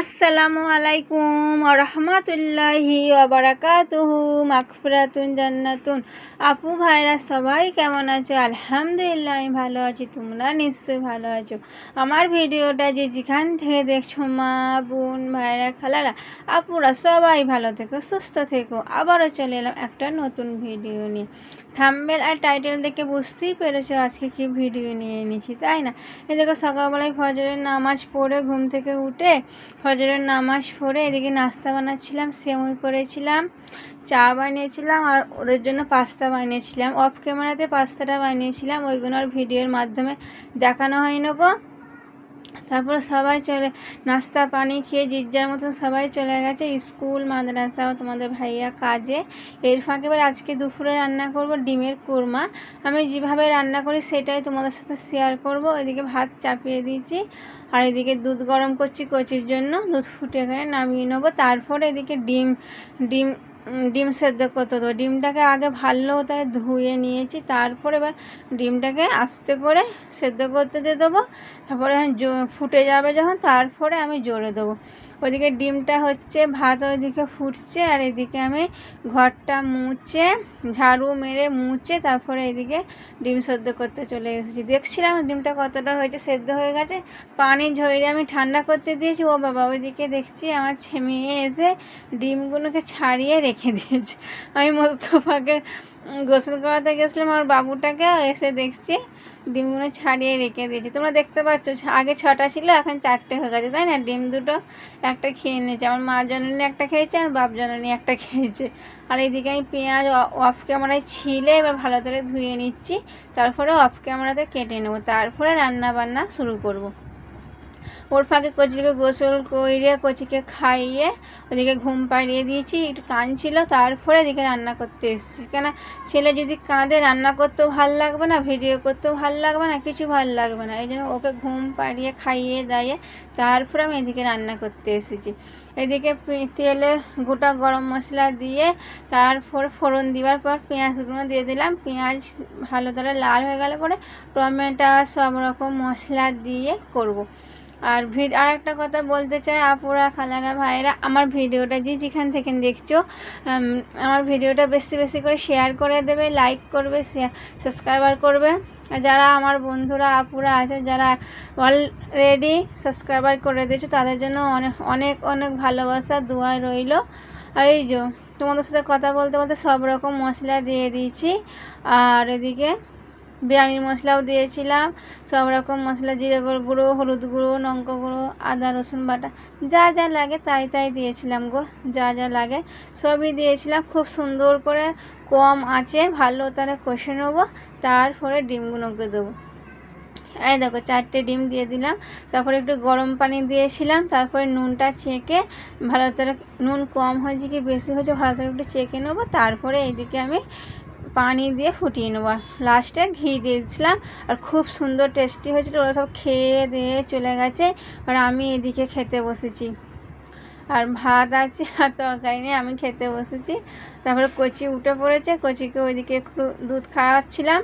আসসালামু আলাইকুম রহমতুল্লাহি ওবরাকাতুহু মাগফিরাতুন জান্নাতুন। আপু, ভাইরা সবাই কেমন আছো? আলহামদুলিল্লাহ, আমি ভালো আছি, তোমরা নিশ্চয়ই ভালো আছো। আমার ভিডিওটা যে যেখান থেকে দেখছ, মা, বোন, ভাইরা, খালারা, আপুরা সবাই ভালো থেকো, সুস্থ থেকো। আবারও চলে এলাম একটা নতুন ভিডিও নিয়ে। থাম্বেল আর টাইটেল দেখে বুঝতেই পেরেছ আজকে কি ভিডিও নিয়ে এনেছি, তাই না? এ দেখো, সকালবেলায় ফজরের নামাজ পড়ে ঘুম থেকে উঠে ফজরের নামাজ পড়ে এদিকে নাস্তা বানাচ্ছিলাম, সেমুই করেছিলাম, চা বানিয়েছিলাম আর ওদের জন্য পাস্তা বানিয়েছিলাম। অফ ক্যামেরাতে পাস্তাটা বানিয়েছিলাম, ওইগুলো আর ভিডিওর মাধ্যমে দেখানো হয়নি গো। তারপর সবাই চলে, নাস্তা, পানি খেয়ে জিজ্জার মতো সবাই চলে গেছে স্কুল, মাদ্রাসা তোমাদের ভাইয়া কাজে। এর ফাঁকে এবার আজকে দুপুরে রান্না করব ডিমের কোরমা। আমি যেভাবে রান্না করি সেটাই তোমাদের সাথে শেয়ার করব। এদিকে ভাত চাপিয়ে দিয়েছি আর এদিকে দুধ গরম করছি কচির জন্য। দুধ ফুটে এখানে নামিয়ে নেব। তারপরে এদিকে ডিম ডিম ডিম সেদ্ধ করতে দেবো। ডিমটাকে আগে ভালো তাই ধুয়ে নিয়েছি, তারপরে এবার ডিমটাকে আস্তে করে সেদ্ধ করতে দিয়ে দেবো। তারপরে ফুটে যাবে যখন, তারপরে আমি জোরে দেবো। ওইদিকে ডিমটা হচ্ছে, ভাত ওইদিকে ফুটছে, আর এদিকে আমি ঘরটা মুছে, ঝাড়ু মেরে মুছে, তারপরে এদিকে ডিম সেদ্ধ করতে চলে এসেছি। দেখছিলাম ডিমটা কতটা হয়েছে, সেদ্ধ হয়ে গেছে, পানি ঝরিয়ে আমি ঠান্ডা করতে দিয়েছি। ও বাবা, ওইদিকে দেখছি আমার ছেমিয়ে এসে ডিমগুলোকে ছাড়িয়ে রেখে দিয়েছে। আমি মোস্তফাকে গোসল করাতে গেছিলাম, আমার বাবুটাকে এসে দেখছি। ডিমগুলো ছাড়িয়ে রেখে দিয়েছি। তোমরা দেখতে পাচ্ছ আগে ছটা ছিল, এখন চারটে হয়ে গেছে, তাই না? ডিম দুটো একটা খেয়ে নিয়েছে। আমার মা জননী একটা খেয়েছে আর বাপ জননী একটা খেয়েছে। আর এইদিকে আমি পেঁয়াজ অফ ক্যামেরায় ছিলে, এবার ভালো করে ধুয়ে নিচ্ছি। তারপরে অফ ক্যামেরাতে কেটে নেব। তারপরে রান্না বান্না শুরু করব। ওর ফাঁকে কচিকে গোসল করিয়ে কচিকে খাইয়ে ওদিকে ঘুম পাড়িয়ে দিয়েছি, একটু কাঁদছিল, তারপরে এদিকে রান্না করতে এসেছি। কেন, ছেলে যদি কাঁদে, রান্না করতেও ভালো লাগবে না, ভিডিও করতেও ভালো লাগবে না, কিছু ভালো লাগবে না। এই জন্য ওকে ঘুম পাড়িয়ে খাইয়ে দাইয়ে তারপরে আমি এদিকে রান্না করতে এসেছি। এদিকে তেলে গোটা গরম মশলা দিয়ে তারপর ফোড়ন দেওয়ার পর পেঁয়াজগুলো দিয়ে দিলাম। পেঁয়াজ ভালো করে লাল হয়ে গেলে পরে টমেটো সব রকম মশলা দিয়ে করব। আর ভিড, আর একটা কথা বলতে চাই, আপুরা, খালারা ভাইরা আমার ভিডিওটা যে যেখান থেকে দেখছ আমার ভিডিওটা বেশি বেশি করে শেয়ার করে দেবে লাইক করবে সাবস্ক্রাইবার করবে। যারা আমার বন্ধুরা, আপুরা আছে, যারা অলরেডি সাবস্ক্রাইবার করে দিয়েছ, তাদের জন্য অনেক অনেক অনেক ভালোবাসা, দোয়া রইল। আর এই যে, তোমাদের সাথে কথা বলতে বলতে সব রকম মশলা দিয়ে দিয়েছি। আর এদিকে বিরিয়ানির মশলাও দিয়েছিলাম, সব রকম মশলা, জিরে গুঁড়ো হলুদ গুঁড়ো, লঙ্কা গুঁড়ো, আদা, রসুন বাটা, যা যা লাগে তাই তাই দিয়েছিলাম গো, যা যা লাগে, সবই দিয়েছিলাম, খুব সুন্দর করে কম আছে, ভালো তারা কষে নেব, তারপরে ডিমগুলোকে দেবো। এই দেখো, চারটে ডিম দিয়ে দিলাম, তারপরে একটু গরম পানি দিয়েছিলাম, তারপরে নুনটা চেকে, ভালো করে নুন কম হয়েছে কি বেশি হয়েছে, ভালো করে একটু চেকে নেব, তারপরে এইদিকে আমি পানি দিয়ে ফুটিয়ে নেব। লাস্টে ঘি দিয়েছিলাম আর খুব সুন্দর টেস্টি হয়েছিল, ওরা সব খেয়ে দিয়ে চলে গেছে। আর আমি এদিকে খেতে বসেছি। আর ভাত আছে আর তরকারি নিয়ে আমি খেতে বসেছি। তারপরে কচি উঠে পড়েছে, কচিকে ওইদিকে একটু দুধ খাওয়াচ্ছিলাম।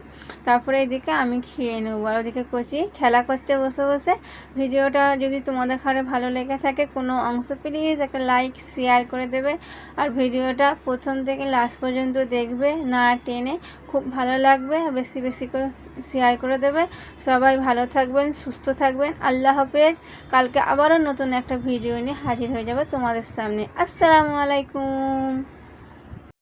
তারপরে এদিকে আমি খেয়ে নেব, আর ওদিকে কচি খেলা করছে বসে বসে। ভিডিওটা যদি তোমাদের ঘরে ভালো লেগে থাকে, কোনো অংশ প্লিজ একটা লাইক শেয়ার করে দেবে। আর ভিডিওটা প্রথম থেকে লাস্ট পর্যন্ত দেখবে, না টেনে। খুব ভালো লাগবে বেশি বেশি করে শেয়ার করে দেবে। সবাই ভালো থাকবেন, সুস্থ থাকবেন। আল্লাহ হাফেজ। কালকে আবারও নতুন একটা ভিডিও নিয়ে হাজির হয়ে যাবে তোমাদের সামনে। আসসালামু আলাইকুম।